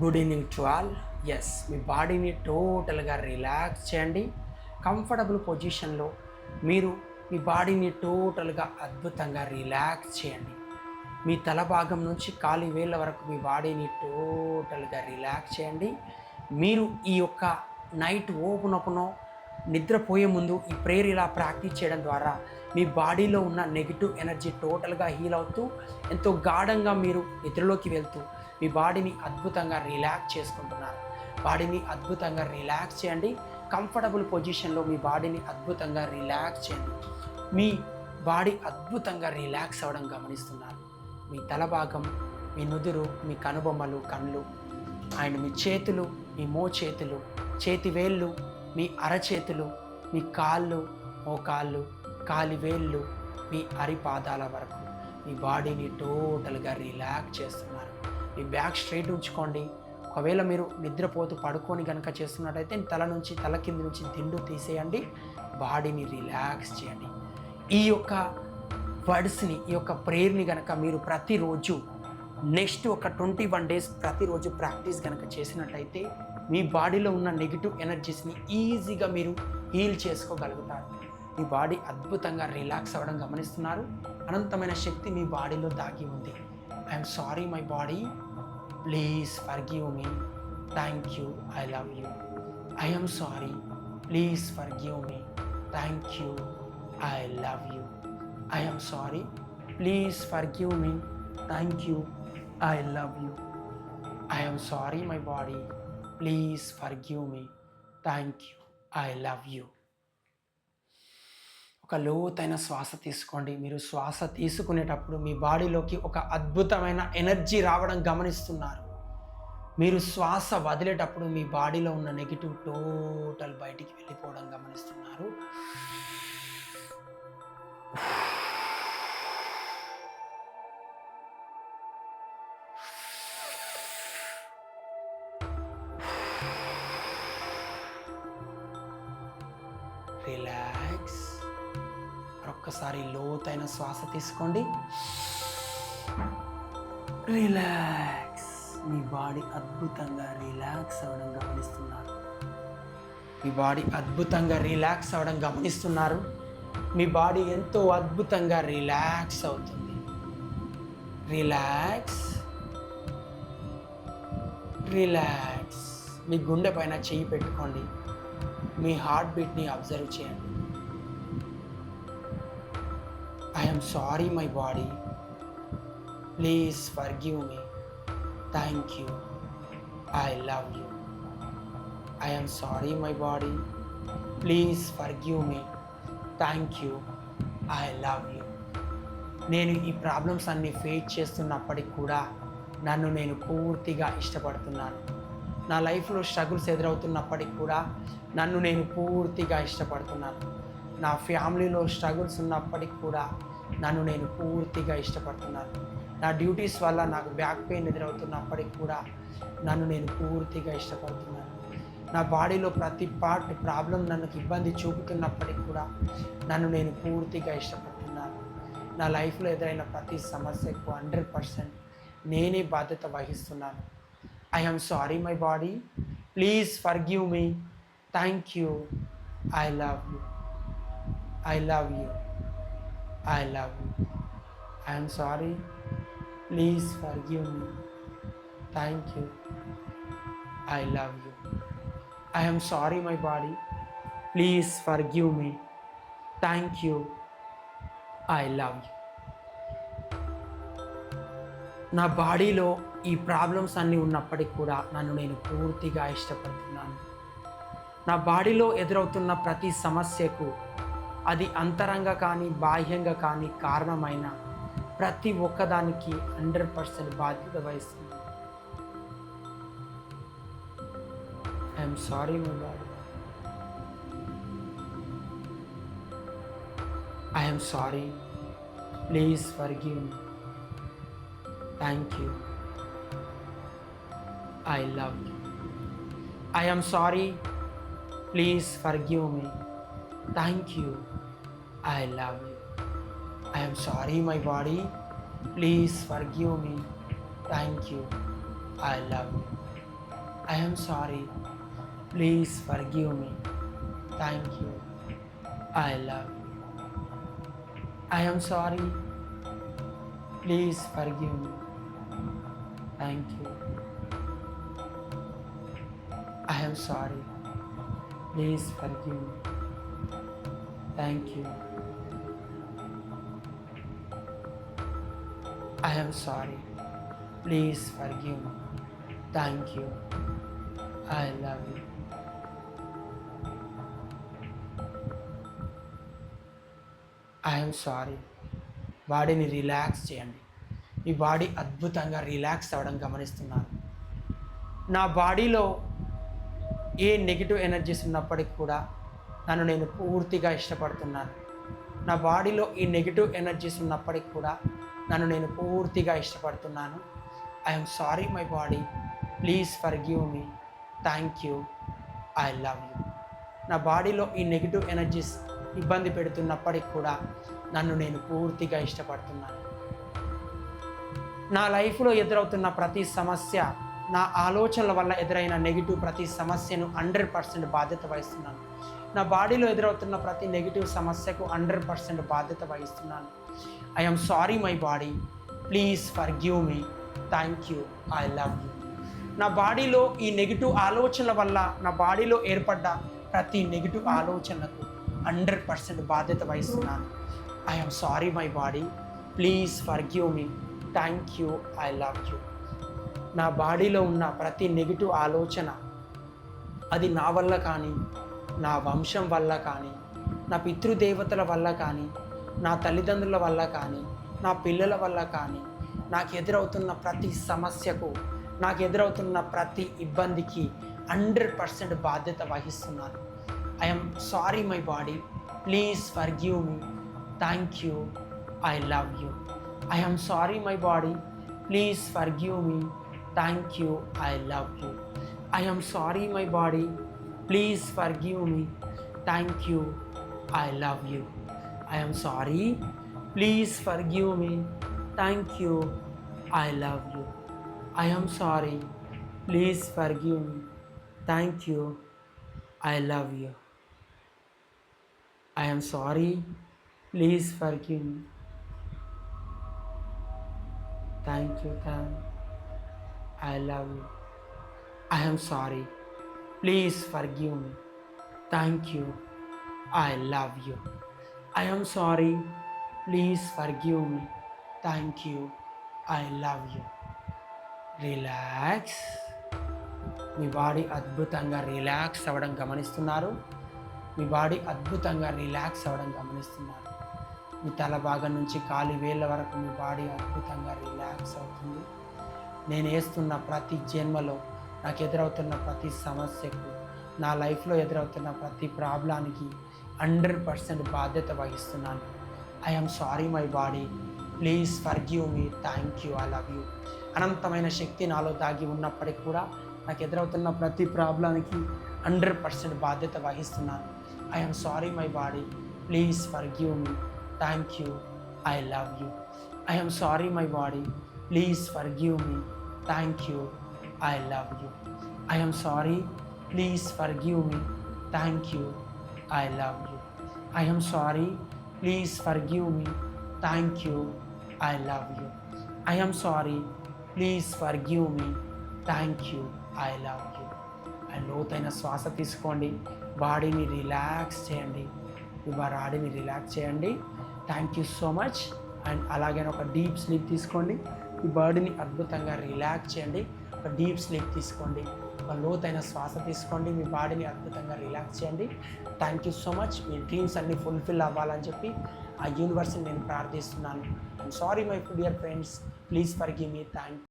Good evening to all yes మీ బాడీని టోటల్గా relax చేయండి. కంఫర్టబుల్ పొజిషన్లో మీరు మీ బాడీని టోటల్గా అద్భుతంగా రిలాక్స్ చేయండి. మీ తల భాగం నుంచి కాలి వేళ్ళ వరకు మీ బాడీని టోటల్గా రిలాక్స్ చేయండి. మీరు ఈ యొక్క నైట్ ఓపెనప్పునో నిద్రపోయే ముందు ఈ ప్రేయర్ ఇలా ప్రాక్టీస్ చేయడం ద్వారా మీ బాడీలో ఉన్న నెగిటివ్ ఎనర్జీ టోటల్గా హీల్ అవుతూ ఎంతో గాఢంగా మీరు నిద్రలోకి వెళ్తూ మీ బాడీని అద్భుతంగా రిలాక్స్ చేసుకుంటున్నారు. బాడీని అద్భుతంగా రిలాక్స్ చేయండి. కంఫర్టబుల్ పొజిషన్లో మీ బాడీని అద్భుతంగా రిలాక్స్ చేయండి. మీ బాడీ అద్భుతంగా రిలాక్స్ అవ్వడం గమనిస్తున్నారు. మీ తల భాగం మీ నుదురు మీ కనుబొమ్మలు కళ్ళు అండ్ మీ చేతులు మీ మో చేతులు చేతివేళ్ళు మీ అరచేతులు మీ కాళ్ళు మోకాళ్ళు కాలివేళ్ళు మీ అరిపాదాల వరకు మీ బాడీని టోటల్గా రిలాక్స్ చేస్తున్నారు. మీ బ్యాక్ స్ట్రైట్ ఉంచుకోండి. ఒకవేళ మీరు నిద్రపోతూ పడుకొని కనుక చేస్తున్నట్టయితే తల నుంచి తల కింద నుంచి దిండు తీసేయండి. బాడీని రిలాక్స్ చేయండి. ఈ యొక్క వర్డ్స్ని ఈ యొక్క ప్రేయర్ని కనుక మీరు ప్రతిరోజు నెక్స్ట్ ఒక ట్వంటీ వన్ డేస్ ప్రతిరోజు ప్రాక్టీస్ కనుక చేసినట్లయితే మీ బాడీలో ఉన్న నెగిటివ్ ఎనర్జీస్ని ఈజీగా మీరు హీల్ చేసుకోగలుగుతారు. మీ బాడీ అద్భుతంగా రిలాక్స్ అవ్వడం గమనిస్తున్నారు. అనంతమైన శక్తి మీ బాడీలో దాగి ఉంది. I'm sorry, my body. Please forgive me. Thank you. I love you. I am sorry. Please forgive me. Thank you. I love you. I am sorry. Please forgive me. Thank you. I love you. I am sorry, my body. Please forgive me. Thank you. I love you. ఒక లోతైన శ్వాస తీసుకోండి. మీరు శ్వాస తీసుకునేటప్పుడు మీ బాడీలోకి ఒక అద్భుతమైన ఎనర్జీ రావడం గమనిస్తున్నారు. మీరు శ్వాస వదిలేటప్పుడు మీ బాడీలో ఉన్న నెగిటివ్ టోటల్ ఒక్కసారి లోతైన శ్వాస తీసుకోండి. రిలాక్స్ మీ బాడీ అద్భుతంగా రిలాక్స్ అవ్వడం గమనిస్తున్నారు. మీ బాడీ అద్భుతంగా రిలాక్స్ అవ్వడం గమనిస్తున్నారు. మీ బాడీ ఎంతో అద్భుతంగా రిలాక్స్ అవుతుంది. రిలాక్స్ రిలాక్స్ మీ గుండె పైన చెయ్యి పెట్టుకోండి. మీ హార్ట్ బీట్ని అబ్జర్వ్ చేయండి. I'm sorry my body please forgive me thank you I love you I'm sorry my body please forgive me thank you I love you నేను ఈ ప్రాబ్లమ్స్ అన్ని ఫేస్ చేస్తున్నప్పటికి కూడా నన్ను నేను పూర్తిగా ఇష్టపడుతున్నాను. నా లైఫ్లో స్ట్రగుల్స్ ఎదురవుతున్నప్పటికి కూడా నన్ను నేను పూర్తిగా ఇష్టపడుతున్నాను. నా ఫ్యామిలీలో స్ట్రగుల్స్ ఉన్నప్పటికీ కూడా నన్ను నేను పూర్తిగా ఇష్టపడుతున్నాను. నా డ్యూటీస్ వల్ల నాకు బ్యాక్ పెయిన్ ఎదురవుతున్నప్పటికి కూడా నన్ను నేను పూర్తిగా ఇష్టపడుతున్నాను. నా బాడీలో ప్రతి పార్ట్ ప్రాబ్లం నన్ను ఇబ్బంది చూపుతున్నప్పటికి కూడా నన్ను నేను పూర్తిగా ఇష్టపడుతున్నాను. నా లైఫ్లో ఎదురైన ప్రతి సమస్యకు హండ్రెడ్ పర్సెంట్ నేనే బాధ్యత వహిస్తున్నాను. I am sorry my body. Please forgive me. Thank you. I love you. I love you I love you I'm sorry please forgive me thank you I love you I am sorry my body please forgive me thank you I love you నా బాడీలో ఈ problems అన్నీ ఉన్నప్పటికీ కూడా నన్ను నేను పూర్తిగా ఇష్టపడుతున్నాను. నా బాడీలో ఎదురవుతున్న ప్రతి సమస్యకు అది అంతరంగ కానీ బాహ్యంగా కానీ కారణమైన ప్రతి ఒక్కదానికి హండ్రెడ్ పర్సెంట్ బాధ్యత వహిస్తుంది. I'm sorry my body I'm sorry please forgive me thank you I love you I am sorry please forgive me thank you I love you. I am sorry, my body. Please forgive me. Thank you. I love you. I am sorry. Please forgive me. Thank you. I love you. I am sorry. Please forgive me. Thank you. I am sorry. Please forgive me. Thank you. I'm sorry please Please forgive thank you I love love I'm sorry బాడీని relax చేయండి. ఈ body అద్భుతంగా relax అవ్వడం గమనిస్తున్నాను నా బాడీలో ఏ negative energies ఉన్నప్పటికీ కూడా నన్ను నేను పూర్తిగా ఇష్టపడుతున్నాను. నా బాడీలో ఈ నెగిటివ్ ఎనర్జీస్ ఉన్నప్పటికీ కూడా నన్ను నేను పూర్తిగా ఇష్టపడుతున్నాను. I'm sorry my body please forgive me thank you I love you నా బాడీలో ఈ నెగిటివ్ ఎనర్జీస్ ఇబ్బంది పెడుతున్నప్పటికి కూడా నన్ను నేను పూర్తిగా ఇష్టపడుతున్నాను. నా లైఫ్లో ఎదురవుతున్న ప్రతి సమస్య నా ఆలోచనల వల్ల ఎదురైన నెగిటివ్ ప్రతి సమస్యను హండ్రెడ్ పర్సెంట్ బాధ్యత వహిస్తున్నాను. నా బాడీలో ఎదురవుతున్న ప్రతి నెగిటివ్ సమస్యకు హండ్రెడ్ పర్సెంట్ బాధ్యత వహిస్తున్నాను. I'm sorry my body please forgive me thank you I love you నా బాడీలో ఈ నెగిటివ్ ఆలోచనల వల్ల నా బాడీలో ఏర్పడ్డ ప్రతి నెగిటివ్ ఆలోచనలకు హండ్రెడ్ పర్సెంట్ బాధ్యత వహిస్తున్నాను. I'm sorry my body please forgive me thank you I love you నా బాడీలో ఉన్న ప్రతి నెగిటివ్ ఆలోచన అది నా వల్ల కానీ నా వంశం వల్ల కానీ నా పితృదేవతల వల్ల కానీ నా తల్లిదండ్రుల వల్ల కానీ నా పిల్లల వల్ల కానీ నాకు ఎదురవుతున్న ప్రతి సమస్యకు నాకు ఎదురవుతున్న ప్రతి ఇబ్బందికి హండ్రెడ్ పర్సెంట్ బాధ్యత వహిస్తున్నాను. I'm sorry my body please forgive me thank you I love you I'm sorry my body please forgive me thank you I love you I'm sorry my body Please forgive me. Thank you. I love you. I am sorry. Please forgive me. Thank you. I love you. I am sorry. Please forgive me. Thank you. I love you. I am sorry. Please forgive me. Thank you, thank. I love you. I am sorry. Please forgive me thank you I love you I sorry please Please forgive me thank you I love you relax me body అద్భుతంగా relax అవ్వడం గమనిస్తున్నారు. మీ body అద్భుతంగా relax అవ్వడం గమనిస్తున్నారు. మీ తల భాగం నుంచి కాలి వేళ్ళ వరకు మీ బాడీ అద్భుతంగా రిలాక్స్ అవుతుంది. నేను వేస్తున్న ప్రతి జన్మలో నాకు ఎదురవుతున్న ప్రతి సమస్యకు నా లైఫ్లో ఎదురవుతున్న ప్రతి ప్రాబ్లానికి హండ్రెడ్ పర్సెంట్ బాధ్యత వహిస్తున్నాను. I'm sorry my body please forgive me thank you I love you అనంతమైన శక్తి నాలో దాగి ఉన్నప్పటికీ కూడా నాకు ఎదురవుతున్న ప్రతి ప్రాబ్లానికి హండ్రెడ్ పర్సెంట్ బాధ్యత వహిస్తున్నాను. I'm sorry my body please forgive me thank you I love you I'm sorry my body please forgive me thank you I love you I'm sorry please forgive me thank you I love you I'm sorry please forgive me thank you I love you I'm sorry please forgive me thank you I love you and లోతైన శ్వాస తీసుకోండి. బాడీని relax చేయండి. మీ బాడీని relax చేయండి. Thank you so much and అలాగే ఒక deep sleep తీసుకోండి. మీ బాడీని అద్భుతంగా రిలాక్స్ చేయండి. ఒక డీప్ స్లీప్ తీసుకోండి ఒక లోతైన శ్వాస తీసుకోండి మీ బాడీని అద్భుతంగా రిలాక్స్ చేయండి. థ్యాంక్ యూ సో మచ్ మీ డ్రీమ్స్ అన్నీ ఫుల్ఫిల్ అవ్వాలని చెప్పి ఆ యూనివర్స్ని నేను ప్రార్థిస్తున్నాను. Sorry my dear friends please forgive me thank